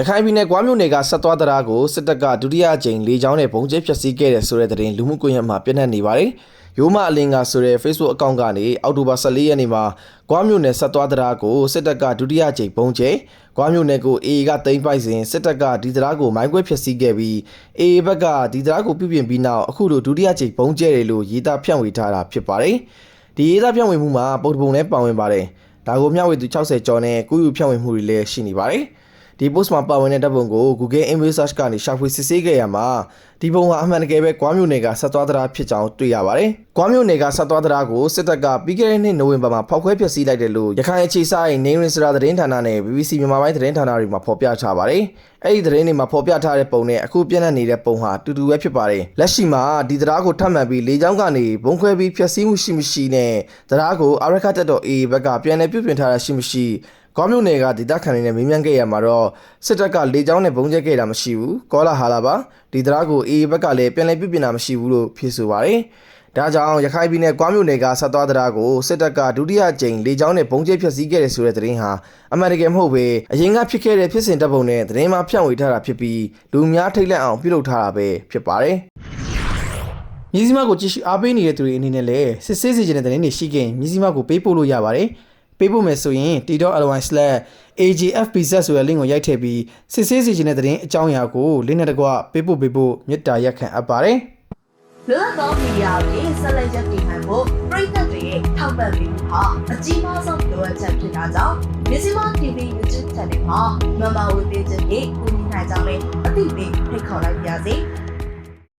ရခိုင်ပြည်နယ်ကွာမြို့နယ်ကဆက်သွားတရားကိုစစ်တပ်ကဒုတိယအကြိမ်လေကြောင်းနဲ့ပုံကျဲဖျက်ဆီးခဲ့တဲ့ဆိုတဲ့သတင်းလူမှုကွန်ရက်မှာပြန့်နှံ့နေပါတယ်။ရိုးမအလင်ကဆိုတဲ့ Facebook အကောင့်ကနေအောက်တိုဘာ14ရက်နေ့မှာကွာမြို့နယ်ဆက်သွားတရားကိုစစ်တပ်ကဒုတိယအကြိမ်ပုံကျဲကွာမြို့နယ်ကို AA ကသိမ်းပိုက်စဉ်စစ်တပ်ကဒီတရားကိုမိုင်းကွဲဖျက်ဆီးခဲ့ပြီး AA ဘက်ကဒီတရားကိုပြုပြင်ပြီးနောက်အခုလိုဒုတိယအကြိမ်ပုံကျဲတယ်လို့ရေးသားဖြန့်ဝေထားတာဖြစ်ပါတယ်။ဒီရေးသားဖြန့်ဝေမှုမှာပုံတပုံလည်းပါဝင်ပါတယ်။ဒါကိုမျှဝေသူ60ကျော်နဲ့ကုယူဖြန့်ဝေမှုတွေလည်းရှိနေပါတယ်။ ဒီ post မှာပါဝင်တဲ့တပ်ပုံကို Google Image Search ကနေရှာဖွေစစ်ဆေးခဲ့ရမှာဒီပုံဟာအမှန်တကယ်ပဲကွာမြို့နယ်ကဆက်သွားတရားဖြစ်ကြောင်းတွေ့ရပါတယ်။ကွာမြို့နယ်ကဆက်သွားတရားကိုစစ်တပ်ကပြီးခဲ့တဲ့နှစ်နိုဝင်ဘာမှာဖောက်ခွဲဖျက်ဆီးလိုက်တယ်လို့ရခိုင်အခြေစိုက်နေရင်စရာသတင်းဌာနနဲ့ BBC မြန်မာပိုင်းသတင်းဌာနတွေမှာဖော်ပြထားပါတယ်။အဲ့ဒီသတင်းတွေမှာဖော်ပြထားတဲ့ပုံနဲ့အခုပြန့်နှံ့နေတဲ့ပုံဟာတူတူပဲဖြစ်ပါတယ်။လက်ရှိမှာဒီတရားကိုထပ်မံပြီးလေကြောင်းကနေဘုံခွဲပြီးဖျက်ဆီးမှုရှိမရှိနဲ့တရားကိုအာရခတ်တက်တော် AA ဘက်ကပြန်လည်ပြုပြင်ထားတာရှိမရှိ ကောမြို့နယ်ကဒေသခံတွေနဲ့မေးမြန်းခဲ့ရမှာတော့စစ်တပ်ကလေကြောင်းနဲ့ပုံကျဲခဲ့တာမရှိဘူးကောလာဟာလာပါဒီတရားကိုအေးဘက်ကလည်းပြန်လည်ပြုပြင်တာမရှိဘူးလို့ဖြေဆိုပါတယ်ဒါကြောင့်ရခိုင်ပြည်နယ်ကွာမြို့နယ်ကဆက်သွားတရားကိုစစ်တပ်ကဒုတိယကြိမ်လေကြောင်းနဲ့ပုံကျဲဖျက်ဆီးခဲ့တယ်ဆိုတဲ့သတင်းဟာအမှန်တကယ်မဟုတ်ပဲအရင်ကဖြစ်ခဲ့တဲ့ဖြစ်စဉ်တပ်ပုံနဲ့သတင်းမှာဖြန့်ဝေထားတာဖြစ်ပြီးလူများထိတ်လန့်အောင်ပြုလုပ်ထားတာပဲဖြစ်ပါတယ်မြစည်းမကိုကြည့်ရှုအားပေးနေတဲ့သူတွေအနေနဲ့လည်းစစ်ဆေးစီခြင်းတဲ့သတင်းတွေရှိခဲ့ရင်မြစည်းမကိုပေးပို့လို့ရပါတယ် ပေးဖို့မယ်ဆိုရင် t.ly/agfpz ဆိုတဲ့ link ကိုရိုက်ထည့်ပြီးစစ်ဆေးစီခြင်းတဲ့သတင်းအကြောင်းအရာကို link နဲ့တကွပေးပို့ပေးဖို့မေတ္တာရက်ခံအပ်ပါတယ်လွတ်လပ်သောမီဒီယာအပြင်ဆက်လက်ရပ်တည်နိုင်ဖို့ပြည်သက်တွေရဲ့ထောက်ပံ့ပေးမှုဟာအကြီးမားဆုံးလိုအပ်ချက်ဖြစ်တာကြောင့်မြစီမ TV YouTube Channel မှာ Member ဝင်ပေးခြင်းဖြင့်ကူညီနိုင်ကြမယ်အသိပေးဖိတ်ခေါ်လိုက်ပါရစေ။